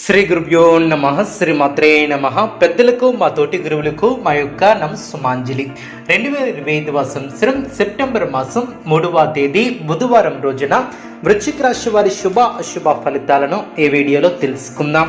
శ్రీ గురుభ్యో నమ శ్రీ మాత్రే నమ. పెద్దలకు మా తోటి గురువులకు మా యొక్క నమస్సుమాంజలి. రెండు వేల ఇరవై ఐదవ సంవత్సరం సెప్టెంబర్ మాసం మూడవ తేదీ బుధవారం రోజున వృశ్చిక రాశి వారి శుభ అశుభ ఫలితాలను ఈ వీడియోలో తెలుసుకుందాం.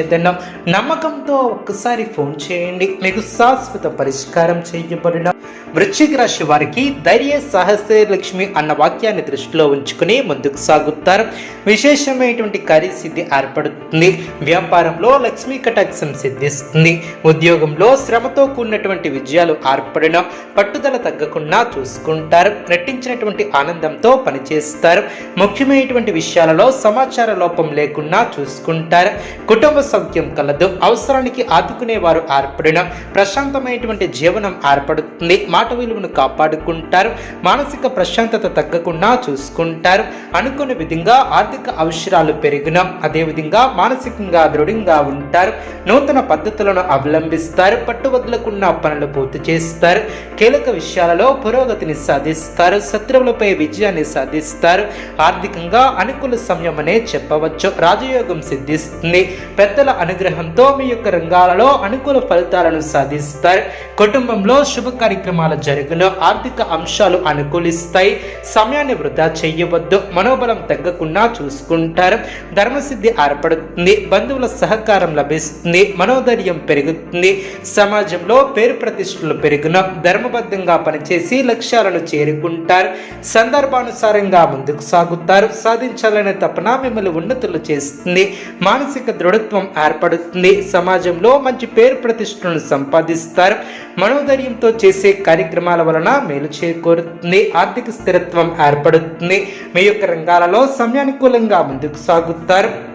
పరిష్కరించేదన్న నమ్మకంతో ఒక్కసారి ఫోన్ చేయండి. మీకు శాశ్వత పరిష్కారం చేయబడిన వృశ్చిక రాశి వారికి ధైర్య సాహస లక్ష్మి అన్న వాక్యాన్ని దృష్టిలో ఉంచుకుని ముందుకు సాగుతారు. విశేషమైనటువంటి కార్యసిద్ధి ఏర్పడుతుంది. వ్యాపారంలో లక్ష్మీ కటాక్షం సిద్ధిస్తుంది. ఉద్యోగంలో శ్రమతో కూడినటువంటి విజయాలు ఏర్పడిన పట్టుదల తగ్గకుండా చూసుకుంటారు. నటించినటువంటి ఆనందంతో పనిచేస్తారు. ముఖ్యమైనటువంటి విషయాలలో సమాచార లోపం లేకుండా చూసుకుంటారు. కుటుంబ సౌఖ్యం కలదు. అవసరానికి ఆదుకునేవారు ఏర్పడిన ప్రశాంతమైనటువంటి జీవనం ఏర్పడుతుంది. మాట విలువను కాపాడుకుంటారు. మానసిక ప్రశాంతత తగ్గకుండా చూసుకుంటారు. అనుకున్న విధంగా ఆర్థిక అవసరాలు పెరిగిన అదేవిధంగా మానసికంగా దృఢంగా ఉంటారు. నూతన పద్ధతులను అవలంబిస్తారు. పట్టువదలకున్న పనులు పూర్తి చేస్తారు. కీలక విషయాలలో పురోగతిని సాధిస్తారు. శత్రువులపై విజయాన్ని సాధిస్తారు. ఆర్థికంగా అనుకూల సమయం అనే చెప్పవచ్చు. రాజయోగం సిద్ధిస్తుంది. పెద్దల అనుగ్రహంతో మీ యొక్క రంగాలలో అనుకూల ఫలితాలను సాధిస్తారు. కుటుంబంలో శుభ కార్యక్రమాలు జరుగును ఆర్థిక అంశాలు అనుకూలిస్తాయి. సమయాన్ని వృధా చేయవద్దు మనోబలం తగ్గకుండా చూసుకుంటారు. ధర్మసిద్ధి ఏర్పడుతుంది బంధువుల సహకారం లభిస్తుంది మనోధైర్యం పెరుగుతుంది. సమాజంలో పేరు ప్రతిష్టలు పెరుగున ధర్మబద్ధంగా పనిచేసి లక్ష్యాలను చేరుకుంటారు. సందర్భానుసారంగా ముందుకు సాగుతారు. సాధించాలనే తపన మిమ్మల్ని ఉన్నతులు చేస్తుంది. మానసిక దృఢత్వం ఏర్పడుతుంది. సమాజంలో మంచి పేరు ప్రతిష్టలను సంపాదిస్తారు. మనోధైర్యంతో చేసే కార్యక్రమాల వలన మేలు చేకూరుతుంది. ఆర్థిక స్థిరత్వం ఏర్పడుతుంది. మీ యొక్క రంగాలలో సమయానుకూలంగా ముందుకు సాగుతారు.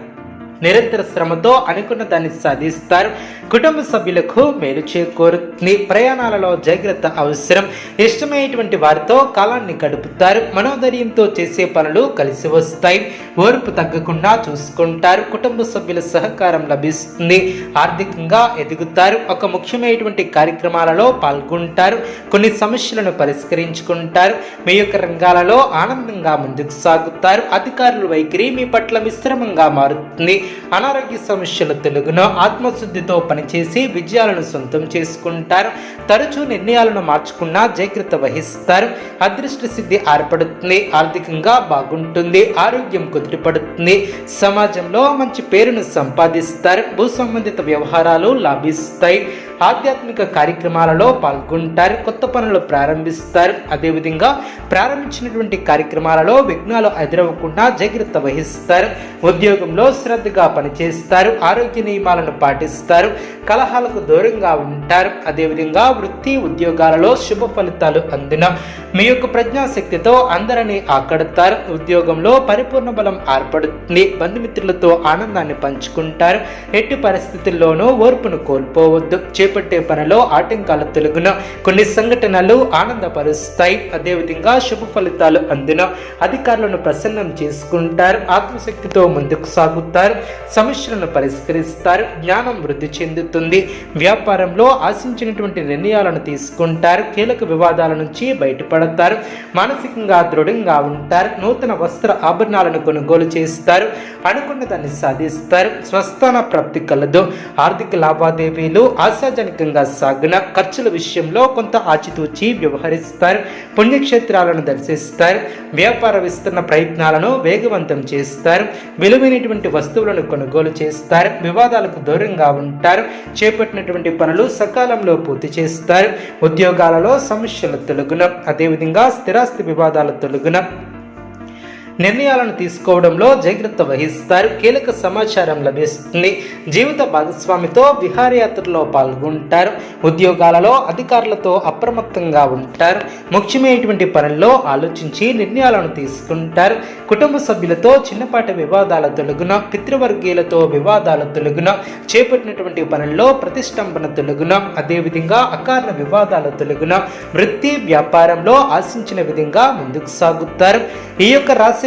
నిరంతర శ్రమతో అనుకున్న దాన్ని సాధిస్తారు. కుటుంబ సభ్యులకు మేలు చేకూరుతుంది ప్రయాణాలలో జాగ్రత్త అవసరం. ఇష్టమైనటువంటి వారితో కాలాన్ని గడుపుతారు. మనోధైర్యంతో చేసే పనులు కలిసి వస్తాయి. ఓర్పు తగ్గకుండా చూసుకుంటారు. కుటుంబ సభ్యుల సహకారం లభిస్తుంది. ఆర్థికంగా ఎదుగుతారు. ఒక ముఖ్యమైనటువంటి కార్యక్రమాలలో పాల్గొంటారు. కొన్ని సమస్యలను పరిష్కరించుకుంటారు. మీ యొక్క రంగాలలో ఆనందంగా ముందుకు సాగుతారు. అధికారుల వైఖరి మీ పట్ల మిశ్రమంగా మారుతుంది. అనారోగ్య సమస్యలు తెలుగును ఆత్మశుద్ధితో పనిచేసి విజయాలను సొంతం చేసుకుంటారు. తరచూ నిర్ణయాలను మార్చుకున్నా జాగ్రత్త వహిస్తారు. అదృష్ట సిద్ధి ఏర్పడుతుంది. ఆర్థికంగా బాగుంటుంది. ఆరోగ్యం కుదిరిపడుతుంది సమాజంలో మంచి పేరును సంపాదిస్తారు. భూ సంబంధిత వ్యవహారాలు లాభిస్తాయి. ఆధ్యాత్మిక కార్యక్రమాలలో పాల్గొంటారు. కొత్త పనులు ప్రారంభిస్తారు. అదేవిధంగా ప్రారంభించినటువంటి కార్యక్రమాలలో విఘ్నాలు ఎదురవ్వకుండా జాగ్రత్త వహిస్తారు. ఉద్యోగంలో శ్రద్ధ శ్రద్ధగా పనిచేస్తారు ఆరోగ్య నియమాలను పాటిస్తారు కలహాలకు దూరంగా ఉంటారు. అదేవిధంగా వృత్తి ఉద్యోగాలలో శుభ ఫలితాలు అందిన మీ యొక్క ప్రజ్ఞాశక్తితో అందరినీ ఆకడతారు. ఉద్యోగంలో పరిపూర్ణ బలం ఏర్పడుతుంది. బంధుమిత్రులతో ఆనందాన్ని పంచుకుంటారు. ఎట్టి పరిస్థితుల్లోనూ ఓర్పును కోల్పోవద్దు. చేపట్టే పనిలో ఆటంకాల తొలగున. కొన్ని సంఘటనలు ఆనందపరుస్తాయి. అదేవిధంగా శుభ ఫలితాలు అందిన అధికారులను ప్రసన్నం చేసుకుంటారు. ఆత్మశక్తితో ముందుకు సాగుతారు. సమస్యలను పరిష్కరిస్తారు జ్ఞానం వృద్ధి చెందుతుంది. వ్యాపారంలో ఆశించినటువంటి నిర్ణయాలను తీసుకుంటారు కీలక వివాదాల నుంచి బయటపడతారు మానసికంగా దృఢంగా ఉంటారు నూతన వస్త్ర ఆభరణాలను కొనుగోలు చేస్తారు అనుకున్న దాన్ని సాధిస్తారు స్వస్థాన ప్రాప్తి కలదు. ఆర్థిక లావాదేవీలు ఆశాజనకంగా సాగిన ఖర్చుల విషయంలో కొంత ఆచితూచి వ్యవహరిస్తారు పుణ్యక్షేత్రాలను దర్శిస్తారు వ్యాపార విస్తరణ ప్రయత్నాలను వేగవంతం చేస్తారు విలువైనటువంటి వస్తువులను కొనుగోలు చేస్తారు. వివాదాలకు దూరంగా ఉంటారు. చేపట్టినటువంటి పనులు సకాలంలో పూర్తి చేస్తారు. ఉద్యోగాలలో సమస్యల తొలగున. అదేవిధంగా స్థిరాస్తి వివాదాల తొలగున. నిర్ణయాలను తీసుకోవడంలో జాగ్రత్త వహిస్తారు. కీలక సమాచారం లభిస్తుంది. జీవిత భాగస్వామితో విహారయాత్రలో పాల్గొంటారు. ఉద్యోగాలలో అధికారులతో అప్రమత్తంగా ఉంటారు. ముఖ్యమైనటువంటి పనుల్లో ఆలోచించి నిర్ణయాలను తీసుకుంటారు. కుటుంబ సభ్యులతో చిన్నపాటి వివాదాల తొలగున పితృవర్గీయులతో వివాదాల తొలగున చేపట్టినటువంటి పనుల్లో ప్రతిష్టంభన తొలగున అదేవిధంగా అకారణ వివాదాల తొలగున వృత్తి వ్యాపారంలో ఆశించిన విధంగా ముందుకు సాగుతారు. ఈ యొక్క రాశి